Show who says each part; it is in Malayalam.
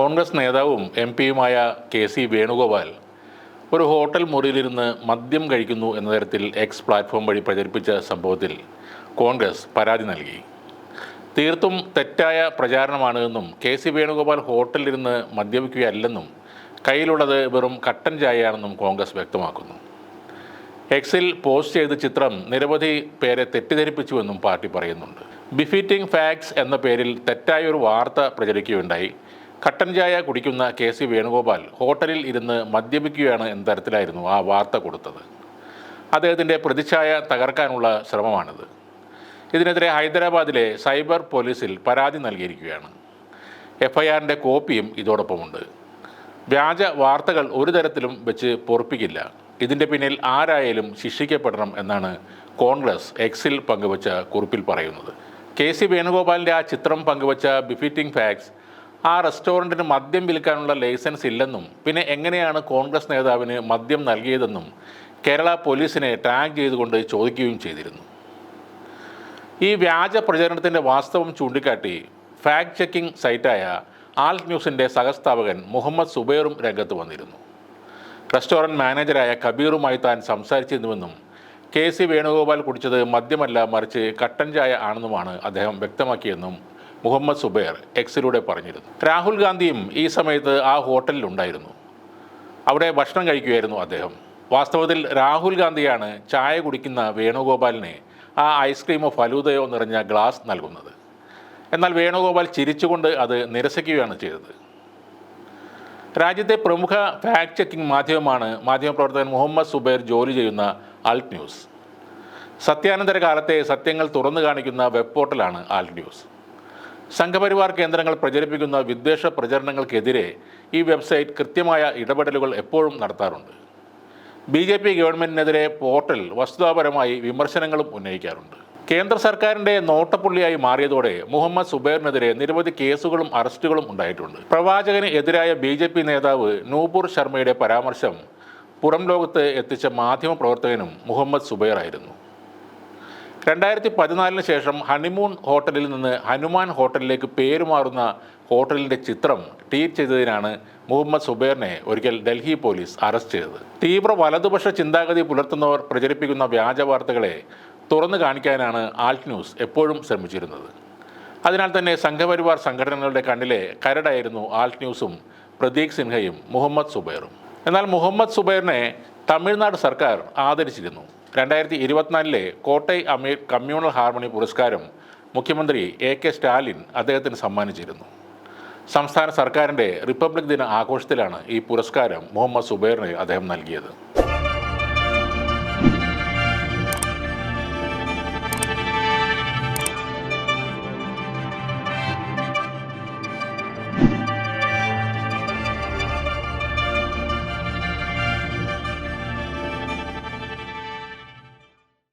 Speaker 1: കോൺഗ്രസ് നേതാവും എം പിയുമായ കെ സി വേണുഗോപാൽ ഒരു ഹോട്ടൽ മുറിയിലിരുന്ന് മദ്യം കഴിക്കുന്നു എന്ന തരത്തിൽ എക്സ് പ്ലാറ്റ്ഫോം വഴി പ്രചരിപ്പിച്ച സംഭവത്തിൽ കോൺഗ്രസ് പരാതി നൽകി. തീർത്തും തെറ്റായ പ്രചാരണമാണ് എന്നും കെ സി വേണുഗോപാൽ ഹോട്ടലിലിരുന്ന് മദ്യപിക്കുകയല്ലെന്നും കയ്യിലുള്ളത് വെറും കട്ടൻ ചായയാണെന്നും കോൺഗ്രസ് വ്യക്തമാക്കുന്നു. എക്സിൽ പോസ്റ്റ് ചെയ്ത ചിത്രം നിരവധി പേരെ തെറ്റിദ്ധരിപ്പിച്ചുവെന്നും പാർട്ടി പറയുന്നുണ്ട്. ബിഫിറ്റിംഗ് ഫാക്ട്സ് എന്ന പേരിൽ തെറ്റായ ഒരു വാർത്ത പ്രചരിക്കുകയുണ്ടായി. കട്ടൻ ചായ കുടിക്കുന്ന കെ സി വേണുഗോപാൽ ഹോട്ടലിൽ ഇരുന്ന് മദ്യപിക്കുകയാണ് എന്ന തരത്തിലായിരുന്നു ആ വാർത്ത കൊടുത്തത്. അദ്ദേഹത്തിന്റെ പ്രതിച്ഛായ തകർക്കാനുള്ള ശ്രമമാണിത്. ഇതിനെതിരെ ഹൈദരാബാദിലെ സൈബർ പോലീസിൽ പരാതി നൽകിയിരിക്കുകയാണ്. എഫ്ഐആറിന്റെ കോപ്പിയും ഇതോടൊപ്പമുണ്ട്. വ്യാജ വാർത്തകൾ ഒരു തരത്തിലും വെച്ച് പൊറപ്പിക്കില്ല. ഇതിന്റെ പിന്നിൽ ആരായാലും ശിക്ഷിക്കപ്പെടണം എന്നാണ് കോൺഗ്രസ് എക്സിൽ പങ്കുവച്ച കുറിപ്പിൽ പറയുന്നത്. കെ സി വേണുഗോപാലിന്റെ ആ ചിത്രം പങ്കുവച്ച ബിഫിറ്റിംഗ് ഫാക്ട്സ് ആ റെസ്റ്റോറന്റിന് മദ്യം വിൽക്കാനുള്ള ലൈസൻസ് ഇല്ലെന്നും പിന്നെ എങ്ങനെയാണ് കോൺഗ്രസ് നേതാവിന് മദ്യം നൽകിയതെന്നും കേരള പോലീസിനെ ടാഗ് ചെയ്തുകൊണ്ട് ചോദിക്കുകയും ചെയ്തിരുന്നു. ഈ വ്യാജ പ്രചരണത്തിന്റെ വാസ്തവം ചൂണ്ടിക്കാട്ടി ഫാക്ട് ചെക്കിംഗ് സൈറ്റായ ആൽറ്റ് ന്യൂസിന്റെ സഹസ്ഥാപകൻ മുഹമ്മദ് സുബൈറും രംഗത്ത് വന്നിരുന്നു. റെസ്റ്റോറന്റ് മാനേജരായ കബീറുമായി താൻ സംസാരിച്ചിരുന്നുവെന്നും കെ സി വേണുഗോപാൽ കുടിച്ചത് മദ്യമല്ല മറിച്ച് കട്ടൻ ചായ ആണെന്നുമാണ് അദ്ദേഹം വ്യക്തമാക്കിയെന്നും മുഹമ്മദ് സുബൈർ എക്സിലൂടെ പറഞ്ഞിരുന്നു. രാഹുൽ ഗാന്ധിയും ഈ സമയത്ത് ആ ഹോട്ടലിലുണ്ടായിരുന്നു അവിടെ ഭക്ഷണം കഴിക്കുകയായിരുന്നു അദ്ദേഹം. വാസ്തവത്തിൽ രാഹുൽ ഗാന്ധിയാണ് ചായ കുടിക്കുന്ന വേണുഗോപാലിനെ ആ ഐസ്ക്രീമോ ഫലൂതയോ നിറഞ്ഞ ഗ്ലാസ് നൽകുന്നത്. എന്നാൽ വേണുഗോപാൽ ചിരിച്ചുകൊണ്ട് അത് നിരസിക്കുകയാണ് ചെയ്തത്. രാജ്യത്തെ പ്രമുഖ ഫാക്ട് ചെക്കിംഗ് മാധ്യമമാണ് മാധ്യമപ്രവർത്തകൻ മുഹമ്മദ് സുബൈർ ജോലി ചെയ്യുന്ന ആൽട്ട് ന്യൂസ് സത്യാനന്തര കാലത്തെ സത്യങ്ങൾ തുറന്നു കാണിക്കുന്ന വെബ് പോർട്ടലാണ് ആൾട്ട് ന്യൂസ് സംഘപരിവാർ കേന്ദ്രങ്ങൾ പ്രചരിപ്പിക്കുന്ന വിദ്വേഷ പ്രചരണങ്ങൾക്കെതിരെ ഈ വെബ്സൈറ്റ് കൃത്യമായ ഇടപെടലുകൾ എപ്പോഴും നടത്താറുണ്ട്. ബി ജെ പി ഗവൺമെന്റിനെതിരെ പോർട്ടൽ വസ്തുതാപരമായി വിമർശനങ്ങളും ഉന്നയിക്കാറുണ്ട്. കേന്ദ്ര സർക്കാരിന്റെ നോട്ടപ്പുള്ളിയായി മാറിയതോടെ മുഹമ്മദ് സുബൈറിനെതിരെ നിരവധി കേസുകളും അറസ്റ്റുകളും ഉണ്ടായിട്ടുണ്ട്. പ്രവാചകന് എതിരായ ബി ജെ പി നേതാവ് നൂപൂർ ശർമ്മയുടെ പരാമർശം പുറം ലോകത്ത് എത്തിച്ച മാധ്യമപ്രവർത്തകനും മുഹമ്മദ് സുബൈർ ആയിരുന്നു രണ്ടായിരത്തി പതിനാലിന് ശേഷം ഹണിമൂൺ ഹോട്ടലിൽ നിന്ന് ഹനുമാൻ ഹോട്ടലിലേക്ക് പേരുമാറുന്ന ഹോട്ടലിന്റെ ചിത്രം ട്വീറ്റ് ചെയ്തതിനാണ് മുഹമ്മദ് സുബൈറിനെ ഒരിക്കൽ ഡൽഹി പോലീസ് അറസ്റ്റ് ചെയ്തത്. തീവ്ര വലതുപക്ഷ ചിന്താഗതി പുലർത്തുന്നവർ പ്രചരിപ്പിക്കുന്ന വ്യാജ വാർത്തകളെ തുറന്നു കാണിക്കാനാണ് ആൾട്ട് ന്യൂസ് എപ്പോഴും ശ്രമിച്ചിരുന്നത്. അതിനാൽ തന്നെ സംഘപരിവാർ സംഘടനകളുടെ കണ്ണിലെ കരടായിരുന്നു ആൾട്ട് ന്യൂസും പ്രതീക് സിൻഹയും മുഹമ്മദ് സുബൈറും. എന്നാൽ മുഹമ്മദ് സുബൈറിനെ തമിഴ്നാട് സർക്കാർ ആദരിച്ചിരുന്നു. രണ്ടായിരത്തി ഇരുപത്തിനാലിലെ കോട്ടൈ അമീർ കമ്മ്യൂണൽ ഹാർമണി പുരസ്കാരം മുഖ്യമന്ത്രി എ കെ സ്റ്റാലിൻ അദ്ദേഹത്തിന് സമ്മാനിച്ചിരുന്നു. സംസ്ഥാന സർക്കാരിന്റെ റിപ്പബ്ലിക് ദിന ആഘോഷത്തിലാണ് ഈ പുരസ്കാരം മുഹമ്മദ് സുബൈറിന് അദ്ദേഹം നൽകിയത്.